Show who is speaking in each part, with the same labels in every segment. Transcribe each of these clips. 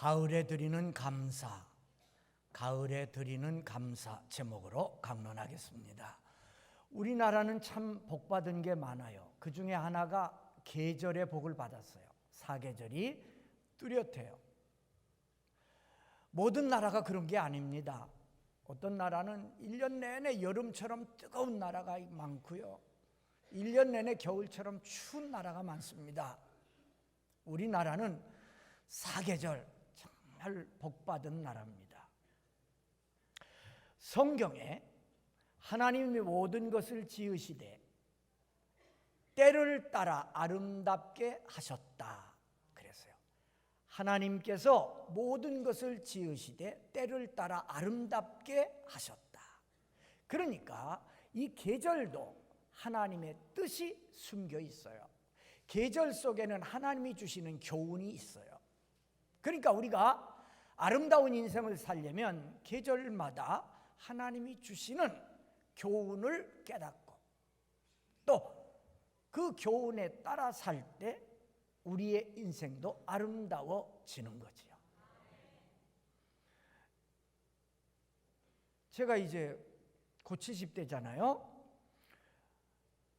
Speaker 1: 가을에 드리는 감사, 가을에 드리는 감사 제목으로 강론하겠습니다. 우리나라는 참 복받은 게 많아요. 그 중에 하나가 계절의 복을 받았어요. 사계절이 뚜렷해요. 모든 나라가 그런 게 아닙니다. 어떤 나라는 1년 내내 여름처럼 뜨거운 나라가 많고요. 1년 내내 겨울처럼 추운 나라가 많습니다. 우리나라는 사계절 정말 복받은 나라입니다. 성경에 하나님이 모든 것을 지으시되 때를 따라 아름답게 하셨다. 그랬어요. 하나님께서 모든 것을 지으시되 때를 따라 아름답게 하셨다. 그러니까 이 계절도 하나님의 뜻이 숨겨 있어요. 계절 속에는 하나님이 주시는 교훈이 있어요. 그러니까 우리가 아름다운 인생을 살려면 계절마다 하나님이 주시는 교훈을 깨닫고 또 그 교훈에 따라 살 때 우리의 인생도 아름다워지는 거지요. 제가 이제 곧 70대잖아요.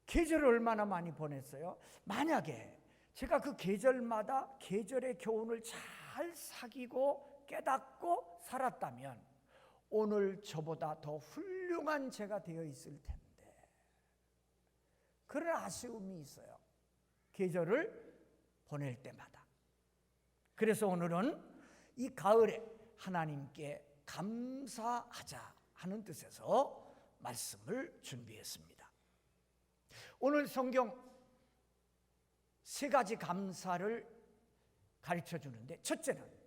Speaker 1: 계절을 얼마나 많이 보냈어요? 만약에 제가 그 계절마다 계절의 교훈을 잘 사귀고 깨닫고 살았다면 오늘 저보다 더 훌륭한 제가 되어 있을 텐데. 그런 아쉬움이 있어요. 계절을 보낼 때마다. 그래서 오늘은 이 가을에 하나님께 감사하자 하는 뜻에서 말씀을 준비했습니다. 오늘 성경 세 가지 감사를 가르쳐 주는데 첫째는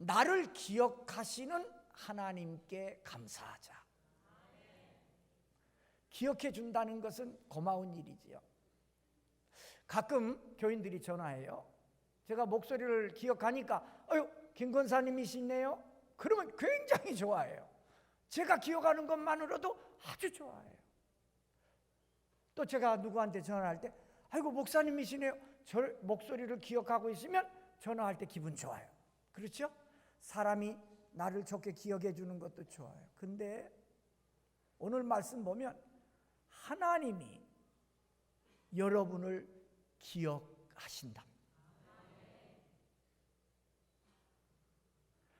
Speaker 1: 나를 기억하시는 하나님께 감사하자. 기억해 준다는 것은 고마운 일이지요. 가끔 교인들이 전화해요. 제가 목소리를 기억하니까 어유 김 권사님이시네요. 그러면 굉장히 좋아해요. 제가 기억하는 것만으로도 아주 좋아해요. 또 제가 누구한테 전화할 때 아이고 목사님이시네요. 저 목소리를 기억하고 있으면 전화할 때 기분 좋아요. 그렇죠? 사람이 나를 좋게 기억해 주는 것도 좋아요. 근데 오늘 말씀 보면 하나님이 여러분을 기억하신다.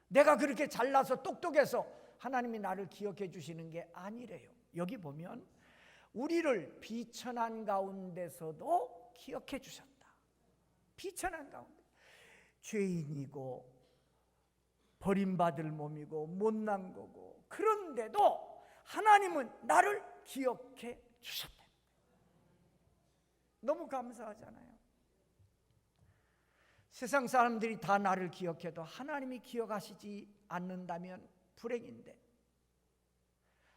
Speaker 1: 내가 그렇게 잘나서 똑똑해서 하나님이 나를 기억해 주시는 게 아니래요. 여기 보면 우리를 비천한 가운데서도 기억해 주셨다. 비천한 가운데 죄인이고 버림받을 몸이고 못난 거고 그런데도 하나님은 나를 기억해 주셨다. 너무 감사하잖아요. 세상 사람들이 다 나를 기억해도 하나님이 기억하시지 않는다면 불행인데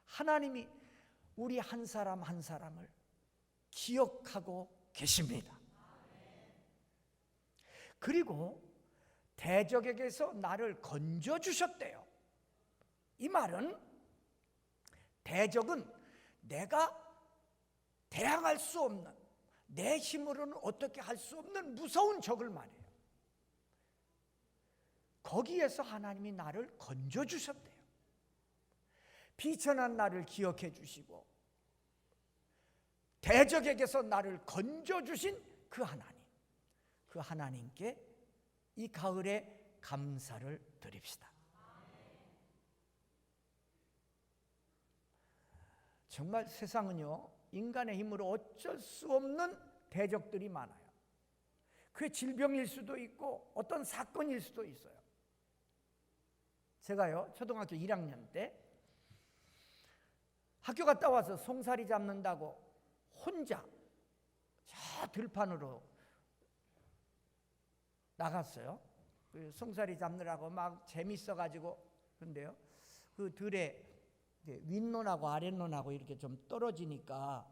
Speaker 1: 하나님이 우리 한 사람 한 사람을 기억하고 계십니다. 그리고 대적에게서 나를 건져 주셨대요. 이 말은 대적은 내가 대항할 수 없는 내 힘으로는 어떻게 할 수 없는 무서운 적을 말해요. 거기에서 하나님이 나를 건져 주셨대요. 비천한 나를 기억해 주시고 대적에게서 나를 건져 주신 그 하나님. 그 하나님께 이 가을에 감사를 드립시다. 정말 세상은요, 인간의 힘으로 어쩔 수 없는 대적들이 많아요. 그게 질병일 수도 있고 어떤 사건일 수도 있어요. 제가요, 초등학교 1학년 때 학교 갔다 와서 송사리 잡는다고 혼자 저 들판으로 나갔어요. 그 송사리 잡느라고 막 재밌어 가지고 근데요, 그 들에 윗론하고 아랫론하고 이렇게 좀 떨어지니까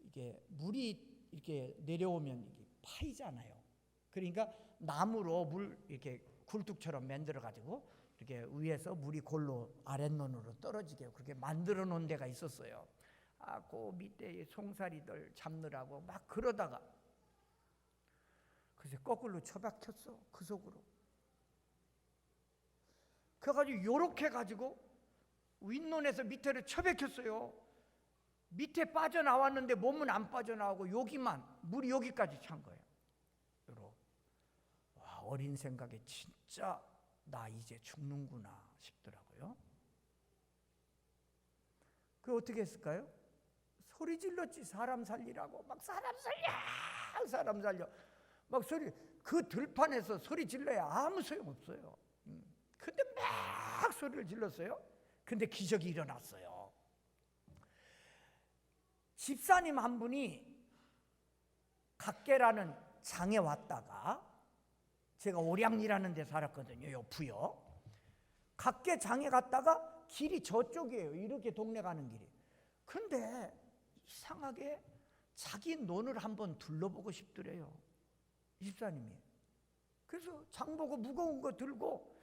Speaker 1: 이게 물이 이렇게 내려오면 이게 파이잖아요. 그러니까 나무로 물 이렇게 굴뚝처럼 만들어 가지고 이렇게 위에서 물이 골로 아랫론으로 떨어지게 그렇게 만들어 놓은 데가 있었어요. 아, 그 밑에 송사리들 잡느라고 막 그러다가 그래서 거꾸로 처박혔어 그 속으로 그래가지고 요렇게 가지고 윗눈에서 밑에를 쳐박혔어요. 밑에 빠져나왔는데 몸은 안 빠져나오고 여기만 물이 여기까지 찬 거예요. 요렇게. 와 어린 생각에 진짜 나 이제 죽는구나 싶더라고요. 그 어떻게 했을까요? 소리 질렀지 사람 살리라고 막 사람 살려 사람 살려 막 소리 그 들판에서 소리 질러야 아무 소용 없어요. 음. 근데 막 소리를 질렀어요. 근데 기적이 일어났어요. 집사님 한 분이 각계라는 장에 왔다가 제가 오량리라는 데 살았거든요. 요 부여. 각계 장에 갔다가 길이 저쪽이에요. 이렇게 동네 가는 길이. 근데 이상하게 자기 논을 한번 둘러보고 싶더래요. 집사님이. 그래서 장 보고 무거운 거 들고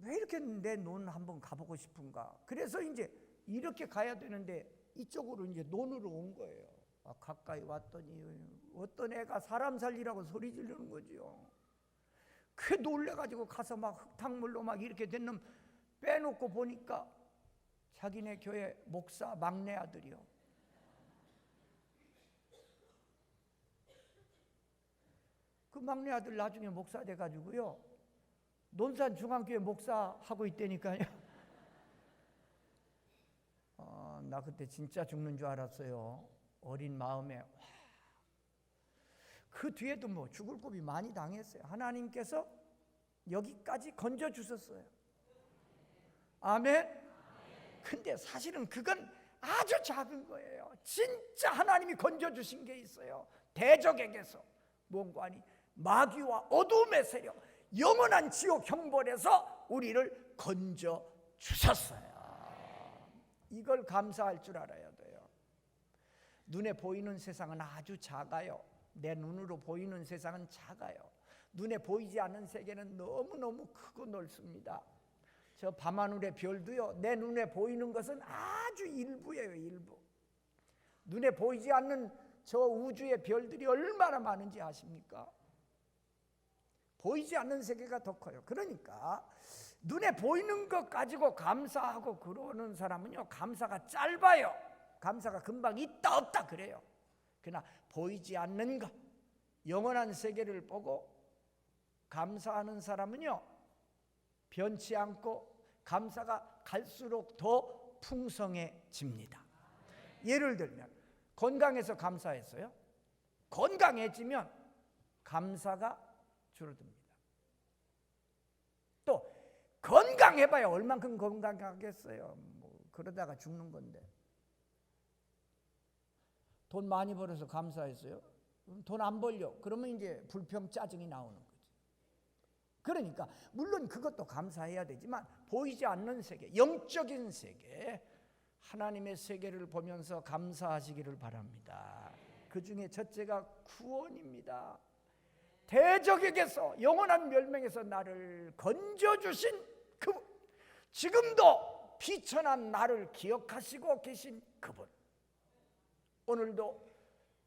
Speaker 1: 왜 이렇게 내 논 한번 가보고 싶은가. 그래서 이제 이렇게 가야 되는데 이쪽으로 이제 논으로 온 거예요. 아, 가까이 왔더니 어떤 애가 사람 살리라고 소리 지르는 거지요. 그 놀래가지고 가서 막 흙탕물로 막 이렇게 된 놈 빼놓고 보니까 자기네 교회 목사 막내 아들이요. 그 막내 아들 나중에 목사 돼가지고요. 논산 중앙교회 목사 하고 있다니까요. 어, 나 그때 진짜 죽는 줄 알았어요. 어린 마음에 와. 그 뒤에도 뭐 죽을 고비 많이 당했어요. 하나님께서 여기까지 건져 주셨어요. 아멘. 근데 사실은 그건 아주 작은 거예요. 진짜 하나님이 건져 주신 게 있어요. 대적에게서 뭔가 아니 마귀와 어둠의 세력, 영원한 지옥 형벌에서 우리를 건져 주셨어요. 이걸 감사할 줄 알아야 돼요. 눈에 보이는 세상은 아주 작아요. 내 눈으로 보이는 세상은 작아요. 눈에 보이지 않는 세계는 너무너무 크고 넓습니다. 저 밤하늘의 별도요, 내 눈에 보이는 것은 아주 일부예요, 일부. 눈에 보이지 않는 저 우주의 별들이 얼마나 많은지 아십니까? 보이지 않는 세계가 더 커요. 그러니까 눈에 보이는 것 가지고 감사하고 그러는 사람은요, 감사가 짧아요. 감사가 금방 있다 없다 그래요. 그러나 보이지 않는 것, 영원한 세계를 보고 감사하는 사람은요, 변치 않고 감사가 갈수록 더 풍성해집니다. 예를 들면 건강해서 감사했어요. 건강해지면 감사가 줄어듭니다. 또 건강해봐야 얼만큼 건강하겠어요. 뭐 그러다가 죽는 건데 돈 많이 벌어서 감사했어요. 돈 안 벌려. 그러면 이제 불평 짜증이 나오는 거지. 그러니까 물론 그것도 감사해야 되지만 보이지 않는 세계, 영적인 세계, 하나님의 세계를 보면서 감사하시기를 바랍니다. 그 중에 첫째가 구원입니다. 대적에게서 영원한 멸망에서 나를 건져 주신 그분. 지금도 비천한 나를 기억하시고 계신 그분. 오늘도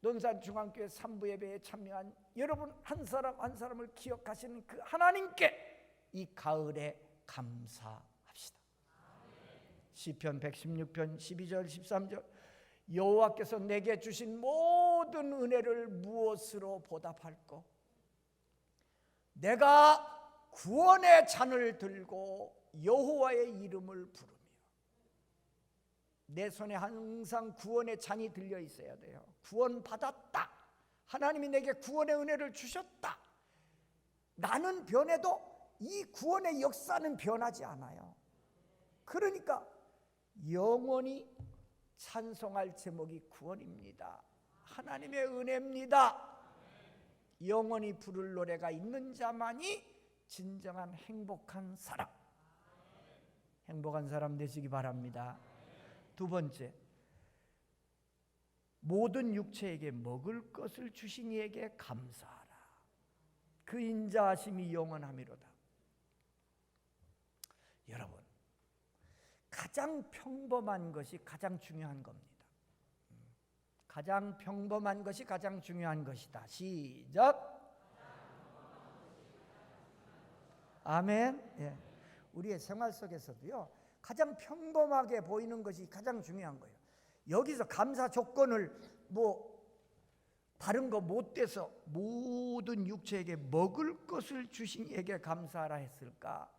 Speaker 1: 논산 중앙교회 3부 예배에 참여한 여러분 한 사람 한 사람을 기억하시는 그 하나님께 이 가을에 감사합시다. 시편 116편 12절 13절 여호와께서 내게 주신 모든 은혜를 무엇으로 보답할꼬? 내가 구원의 잔을 들고 여호와의 이름을 부르며 내 손에 항상 구원의 잔이 들려 있어야 돼요. 구원 받았다. 하나님이 내게 구원의 은혜를 주셨다. 나는 변해도 이 구원의 역사는 변하지 않아요. 그러니까 영원히 찬송할 제목이 구원입니다. 하나님의 은혜입니다. 영원히 부를 노래가 있는 자만이 진정한 행복한 사람. 행복한 사람 되시기 바랍니다. 두 번째, 모든 육체에게 먹을 것을 주신 이에게 감사하라. 그 인자하심이 영원함이로다. 여러분, 가장 평범한 것이 가장 중요한 겁니다. 가장 평범한 것이 가장 중요한 것이다. 시작. 아멘. 예. 우리의 생활 속에서도요. 가장 평범하게 보이는 것이 가장 중요한 거예요. 여기서 감사 조건을 뭐 다른 거 못 돼서 모든 육체에게 먹을 것을 주신 이에게 감사하라 했을까?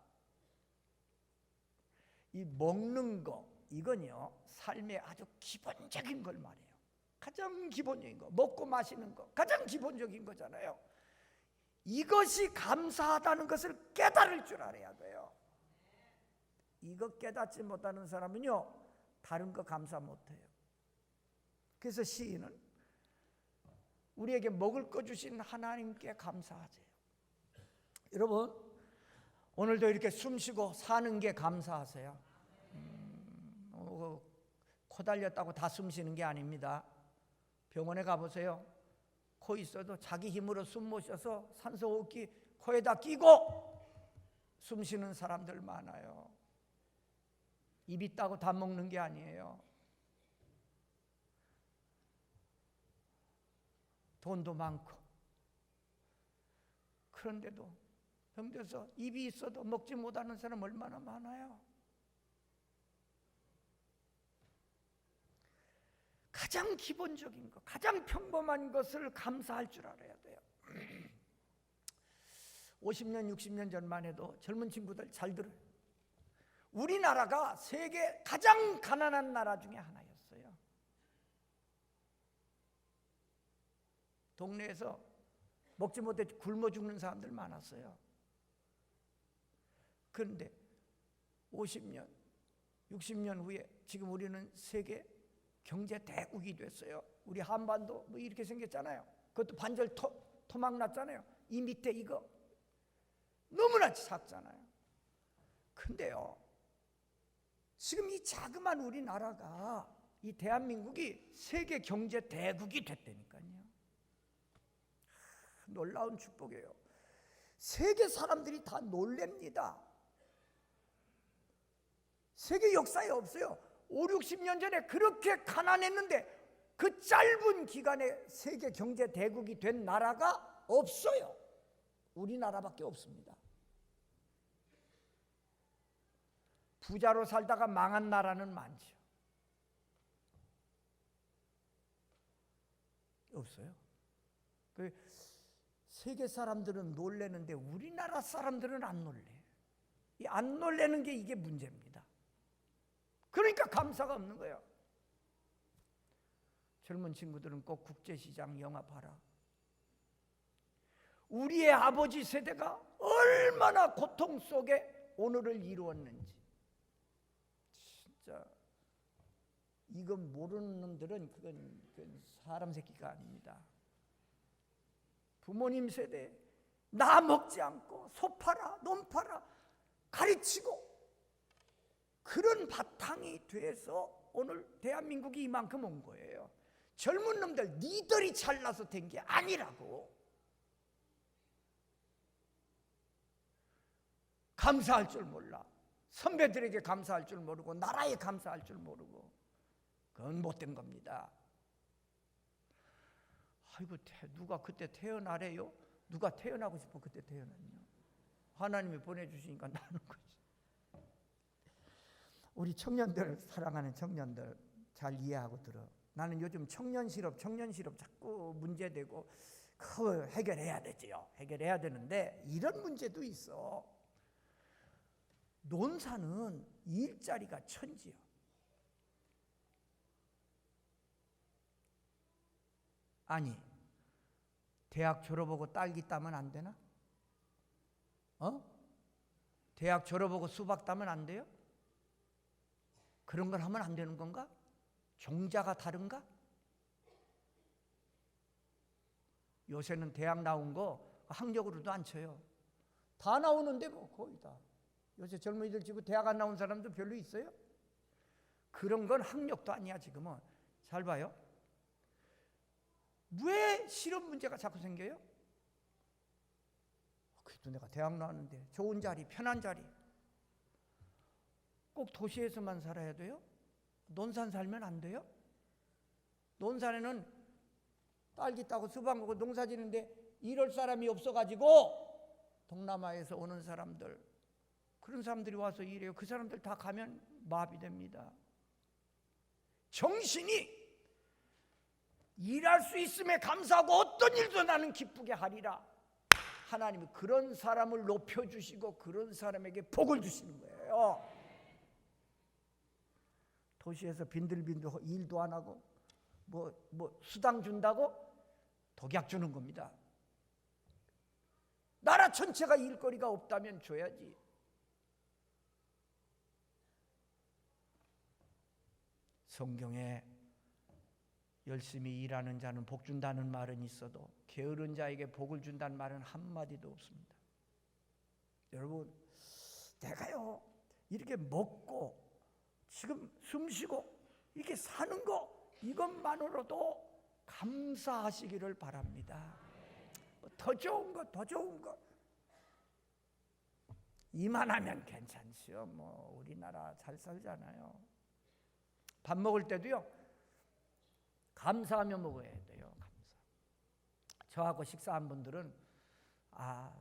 Speaker 1: 이 먹는 거 이건요 삶의 아주 기본적인 걸 말해요. 가장 기본적인 거 먹고 마시는 거 가장 기본적인 거잖아요. 이것이 감사하다는 것을 깨달을 줄 알아야 돼요. 이거 깨닫지 못하는 사람은요 다른 거 감사 못해요. 그래서 시인은 우리에게 먹을 거 주신 하나님께 감사하세요. 여러분 오늘도 이렇게 숨 쉬고 사는 게 감사하세요. 음, 어, 코 달렸다고 다 숨 쉬는 게 아닙니다. 병원에 가보세요. 코 있어도 자기 힘으로 숨 못 쉬어서 산소 호흡기 코에다 끼고 숨 쉬는 사람들 많아요. 입 있다고 다 먹는 게 아니에요. 돈도 많고 그런데도 병들어서 입이 있어도 먹지 못하는 사람 얼마나 많아요. 가장 기본적인 것, 가장 평범한 것을 감사할 줄 알아야 돼요. 50년, 60년 전만 해도 젊은 친구들 잘 들어요. 우리나라가 세계 가장 가난한 나라 중에 하나였어요. 동네에서 먹지 못해 굶어 죽는 사람들 많았어요. 그런데 50년, 60년 후에 지금 우리는 세계 경제 대국이 됐어요. 우리 한반도 뭐 이렇게 생겼잖아요. 그것도 반절 토, 토막 났잖아요. 이 밑에 이거 너무나 작잖아요. 근데요, 지금 이 자그만 우리나라가 이 대한민국이 세계 경제 대국이 됐다니까요. 놀라운 축복이에요. 세계 사람들이 다 놀랍니다. 세계 역사에 없어요. 5, 60년 전에 그렇게 가난했는데 그 짧은 기간에 세계 경제 대국이 된 나라가 없어요. 우리나라밖에 없습니다. 부자로 살다가 망한 나라는 많죠. 없어요. 그 세계 사람들은 놀래는데 우리나라 사람들은 안 놀래. 이 안 놀래는 게 이게 문제입니다. 그러니까 감사가 없는 거예요. 젊은 친구들은 꼭 국제시장 영합하라. 우리의 아버지 세대가 얼마나 고통 속에 오늘을 이루었는지. 진짜 이건 모르는 놈들은 그건, 그건 사람 새끼가 아닙니다. 부모님 세대 나 먹지 않고 소 팔아, 놈 팔아 가르치고 그런 바탕이 돼서 오늘 대한민국이 이만큼 온 거예요. 젊은 놈들 니들이 잘나서 된 게 아니라고. 감사할 줄 몰라. 선배들에게 감사할 줄 모르고 나라에 감사할 줄 모르고 그건 못된 겁니다. 아이고 누가 그때 태어나래요? 누가 태어나고 싶어 그때 태어났냐? 하나님이 보내주시니까 나는 거지. 우리 청년들 사랑하는 청년들 잘 이해하고 들어. 나는 요즘 청년 실업, 청년 실업 자꾸 문제되고 그 해결해야 되지요. 해결해야 되는데 이런 문제도 있어. 논사는 일자리가 천지요. 아니, 대학 졸업하고 딸기 따면 안 되나? 어? 대학 졸업하고 수박 따면 안 돼요? 그런 걸 하면 안 되는 건가? 종자가 다른가? 요새는 대학 나온 거 학력으로도 안 쳐요. 다 나오는데 뭐 거의 다. 요새 젊은이들 지금 대학 안 나온 사람도 별로 있어요? 그런 건 학력도 아니야 지금은. 잘 봐요. 왜 실업 문제가 자꾸 생겨요? 그래도 내가 대학 나왔는데 좋은 자리, 편한 자리. 꼭 도시에서만 살아야 돼요? 논산 살면 안 돼요? 논산에는 딸기 따고 수박 먹고 농사 지는데 이럴 사람이 없어가지고 동남아에서 오는 사람들 그런 사람들이 와서 일해요. 그 사람들 다 가면 마비됩니다. 정신이 일할 수 있음에 감사하고 어떤 일도 나는 기쁘게 하리라. 하나님이 그런 사람을 높여주시고 그런 사람에게 복을 주시는 거예요. 도시에서 빈들빈들 일도 안 하고 뭐, 뭐 수당 준다고 독약 주는 겁니다. 나라 전체가 일거리가 없다면 줘야지. 성경에 열심히 일하는 자는 복 준다는 말은 있어도 게으른 자에게 복을 준다는 말은 한마디도 없습니다. 여러분, 내가요, 이렇게 먹고 지금 숨 쉬고 이렇게 사는 거 이것만으로도 감사하시기를 바랍니다. 더 좋은 거, 더 좋은 거. 이만하면 괜찮지요. 뭐 우리나라 잘 살잖아요. 밥 먹을 때도요. 감사하며 먹어야 돼요. 감사. 저하고 식사한 분들은 아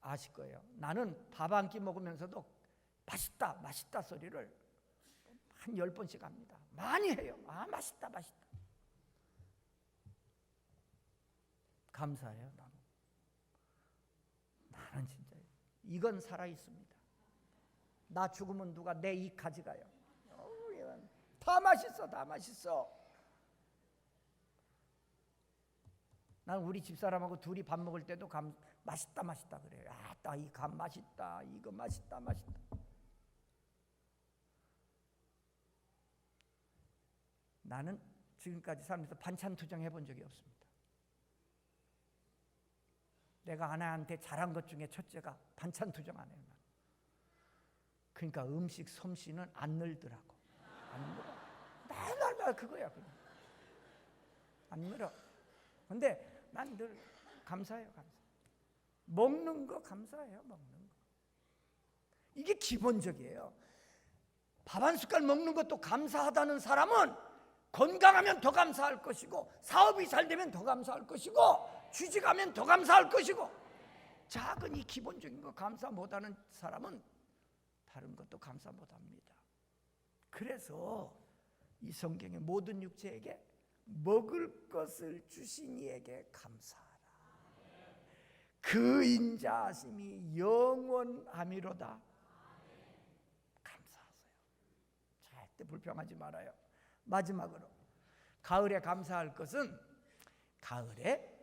Speaker 1: 아실 거예요. 나는 밥 한 끼 먹으면서도 맛있다, 맛있다 소리를 한 열 번씩 합니다. 많이 해요. 아 맛있다, 맛있다. 감사해요. 나는. 나는 진짜 이건 살아 있습니다. 나 죽으면 누가 내 이 가져가요. 다 맛있어, 다 맛있어. 난 우리 집사람하고 둘이 밥 먹을 때도 감 맛있다 맛있다 그래요. 아따 이 감 맛있다. 이거 맛있다 맛있다. 나는 지금까지 살면서 반찬 투정 해 본 적이 없습니다. 내가 아내한테 잘한 것 중에 첫째가 반찬 투정 안 해요. 그러니까 음식 솜씨는 안 늘더라고. 안 늘어. 맨날 날 그거야 그냥. 안 늘어. 근데 난 늘 감사해요, 감사. 먹는 거 감사해요, 먹는 거. 이게 기본적이에요. 밥 한 숟갈 먹는 것도 감사하다는 사람은 건강하면 더 감사할 것이고 사업이 잘 되면 더 감사할 것이고 취직하면 더 감사할 것이고 작은 이 기본적인 거 감사 못하는 사람은 다른 것도 감사 못합니다. 그래서 이 성경의 모든 육체에게 먹을 것을 주신 이에게 감사하라. 그 인자하심이 영원함이로다. 감사하세요. 절대 불평하지 말아요. 마지막으로 가을에 감사할 것은 가을에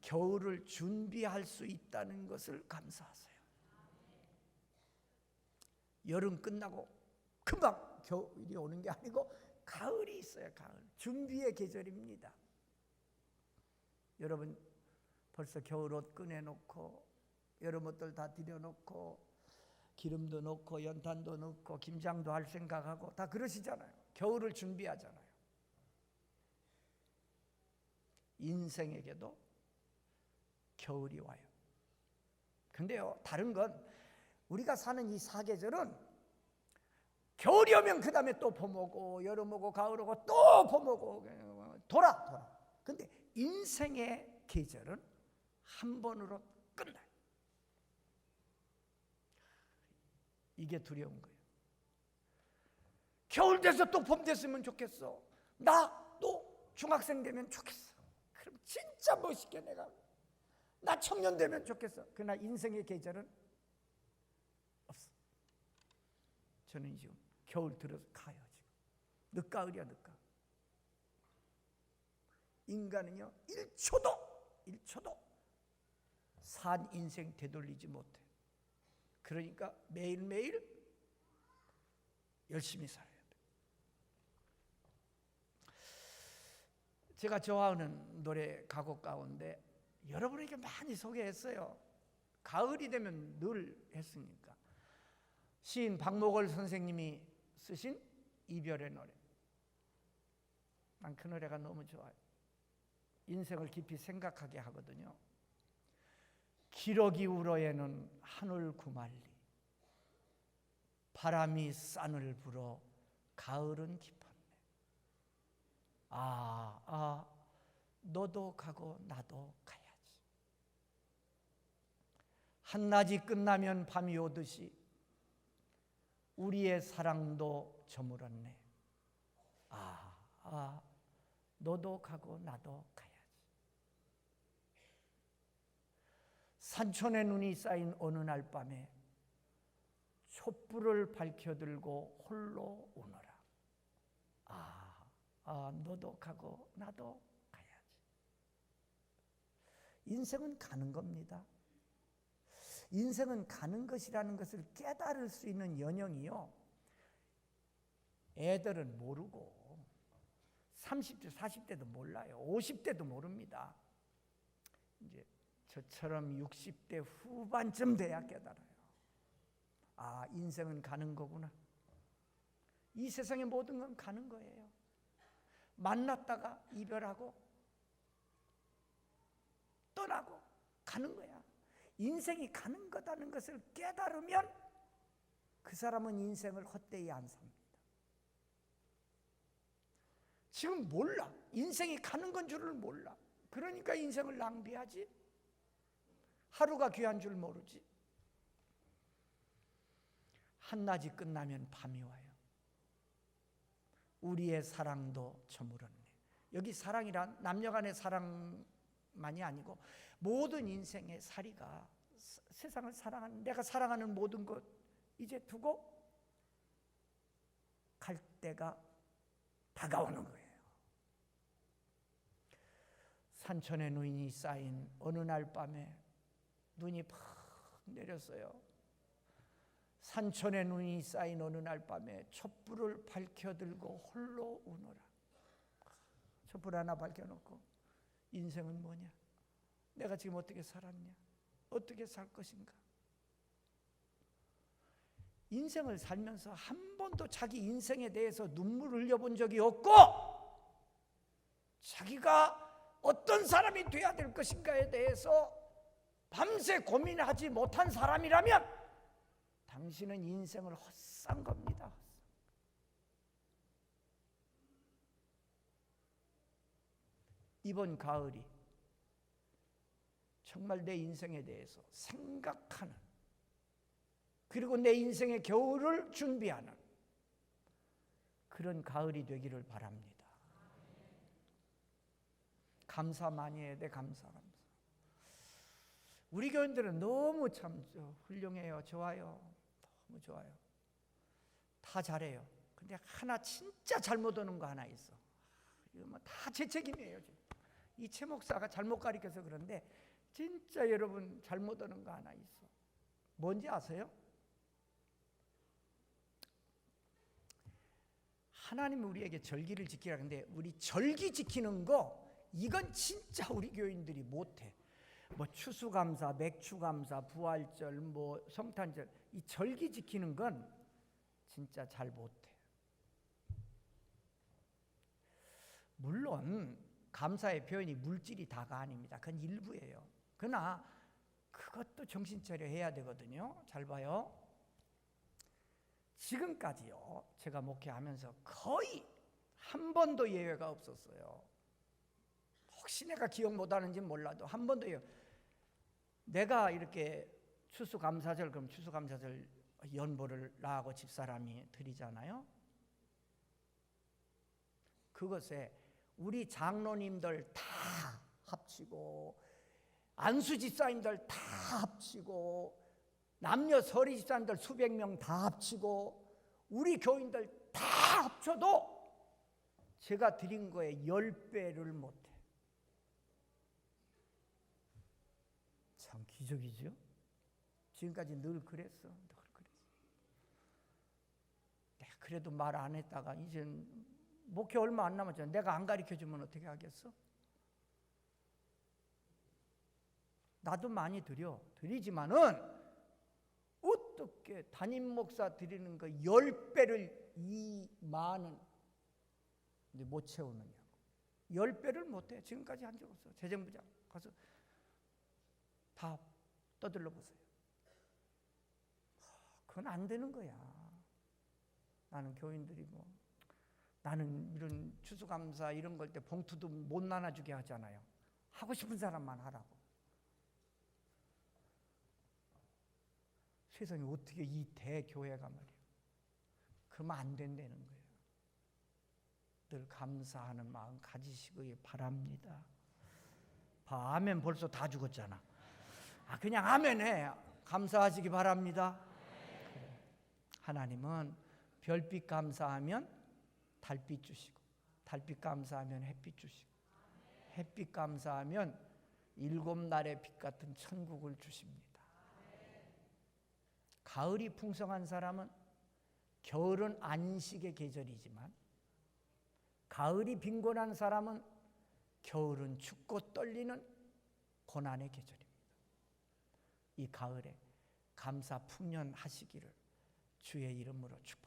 Speaker 1: 겨울을 준비할 수 있다는 것을 감사하세요. 여름 끝나고 금방 겨울이 오는 게 아니고 가을이 있어요. 가을 준비의 계절입니다. 여러분 벌써 겨울 옷 꺼내놓고 여름 옷들 다 들여놓고 기름도 넣고 연탄도 넣고 김장도 할 생각하고 다 그러시잖아요. 겨울을 준비하잖아요. 인생에게도 겨울이 와요. 근데요, 다른 건 우리가 사는 이 사계절은 겨울이 오면 그 다음에 또 봄 오고 여름 오고 가을 오고 또 봄 오고 돌아 돌아. 근데 인생의 계절은 한 번으로 끝나요. 이게 두려운 거예요. 겨울 돼서 또 봄 됐으면 좋겠어. 나 또 중학생 되면 좋겠어. 그럼 진짜 멋있게 내가 나 청년 되면 좋겠어. 그러나 인생의 계절은 없어. 저는 지금 겨울 들어서 가요 지금. 늦가을이야 늦가을. 인간은요 1초도 1초도 산 인생 되돌리지 못해. 그러니까 매일매일 열심히 살아야 돼. 제가 좋아하는 노래 가곡 가운데 여러분에게 많이 소개했어요. 가을이 되면 늘 했으니까. 시인 박목월 선생님이 쓰신 이별의 노래. 난 그 노래가 너무 좋아요. 인생을 깊이 생각하게 하거든요. 기러기 우러에는 하늘 구말리 바람이 싼을 불어 가을은 깊었네. 아, 아, 너도 가고 나도 가야지. 한낮이 끝나면 밤이 오듯이 우리의 사랑도 저물었네. 아, 아, 너도 가고 나도 가야지. 산천의 눈이 쌓인 어느 날 밤에 촛불을 밝혀들고 홀로 오너라. 아, 아, 너도 가고 나도 가야지. 인생은 가는 겁니다. 인생은 가는 것이라는 것을 깨달을 수 있는 연령이요. 애들은 모르고 30대, 40대도 몰라요. 50대도 모릅니다. 이제 저처럼 60대 후반쯤 돼야 깨달아요. 아, 인생은 가는 거구나. 이 세상의 모든 건 가는 거예요. 만났다가 이별하고 떠나고 가는 거야. 인생이 가는 거다는 것을 깨달으면 그 사람은 인생을 헛되이 안 삽니다. 지금 몰라. 인생이 가는 건 줄을 몰라. 그러니까 인생을 낭비하지. 하루가 귀한 줄 모르지. 한낮이 끝나면 밤이 와요. 우리의 사랑도 저물었네. 여기 사랑이란 남녀 간의 사랑만이 아니고 모든 인생의 살이가 세상을 사랑하는 내가 사랑하는 모든 것 이제 두고 갈 때가 다가오는 거예요. 산천의 눈이 쌓인 어느 날 밤에 눈이 팍 내렸어요. 산천의 눈이 쌓인 어느 날 밤에 촛불을 밝혀들고 홀로 우노라. 촛불 하나 밝혀놓고 인생은 뭐냐? 내가 지금 어떻게 살았냐? 어떻게 살 것인가? 인생을 살면서 한 번도 자기 인생에 대해서 눈물을 흘려본 적이 없고 자기가 어떤 사람이 돼야 될 것인가에 대해서 밤새 고민하지 못한 사람이라면 당신은 인생을 헛산 겁니다. 이번 가을이 정말 내 인생에 대해서 생각하는 그리고 내 인생의 겨울을 준비하는 그런 가을이 되기를 바랍니다. 감사 많이 해야 돼, 감사, 감사. 우리 교인들은 너무 참 훌륭해요, 좋아요, 너무 좋아요. 다 잘해요. 근데 하나 진짜 잘못 오는 거 하나 있어. 이거 뭐 다 제 책임이에요. 이 최 목사가 잘못 가르쳐서 그런데 진짜 여러분 잘못 오는 거 하나 있어. 뭔지 아세요? 하나님이 우리에게 절기를 지키라 근데 우리 절기 지키는 거 이건 진짜 우리 교인들이 못해. 뭐 추수감사, 맥추감사, 부활절, 뭐 성탄절 이 절기 지키는 건 진짜 잘 못해. 물론 감사의 표현이 물질이 다가 아닙니다. 그건 일부예요. 그러나 그것도 정신 차려 해야 되거든요. 잘 봐요. 지금까지요. 제가 목회하면서 거의 한 번도 예외가 없었어요. 혹시 내가 기억 못하는지 몰라도 한 번도요. 내가 이렇게 추수감사절 그럼 추수감사절 연보를 나하고 집사람이 드리잖아요. 그것에 우리 장로님들 다 합치고 안수 집사님들 다 합치고 남녀 서리 집사님들 수백 명 다 합치고 우리 교인들 다 합쳐도 제가 드린 거에 열 배를 못해. 참 기적이죠. 지금까지 늘 그랬어. 늘 그랬어. 내가 그래도 말 안 했다가 이제 목회 얼마 안 남았잖아. 내가 안 가르쳐 주면 어떻게 하겠어? 나도 많이 드려. 드리지만은 어떻게 담임 목사 드리는 거열 배를 이 많은 못 채우느냐고. 열 배를 못 해. 지금까지 한 적 없어. 재정부장 가서 다 떠들러 보세요. 그건 안 되는 거야. 나는 교인들이 뭐 나는 이런 추수감사 이런 걸 때 봉투도 못 나눠주게 하잖아요. 하고 싶은 사람만 하라고. 세상에 어떻게 이 대교회가 말이야. 그러면 안 된다는 거예요. 늘 감사하는 마음 가지시기 바랍니다. 봐, 아멘 벌써 다 죽었잖아. 아, 그냥 아멘 해. 감사하시기 바랍니다. 하나님은 별빛 감사하면 달빛 주시고, 달빛 감사하면 햇빛 주시고, 햇빛 감사하면 일곱 날의 빛 같은 천국을 주십니다. 가을이 풍성한 사람은 겨울은 안식의 계절이지만 가을이 빈곤한 사람은 겨울은 춥고 떨리는 고난의 계절입니다. 이 가을에 감사 풍년하시기를 주의 이름으로 축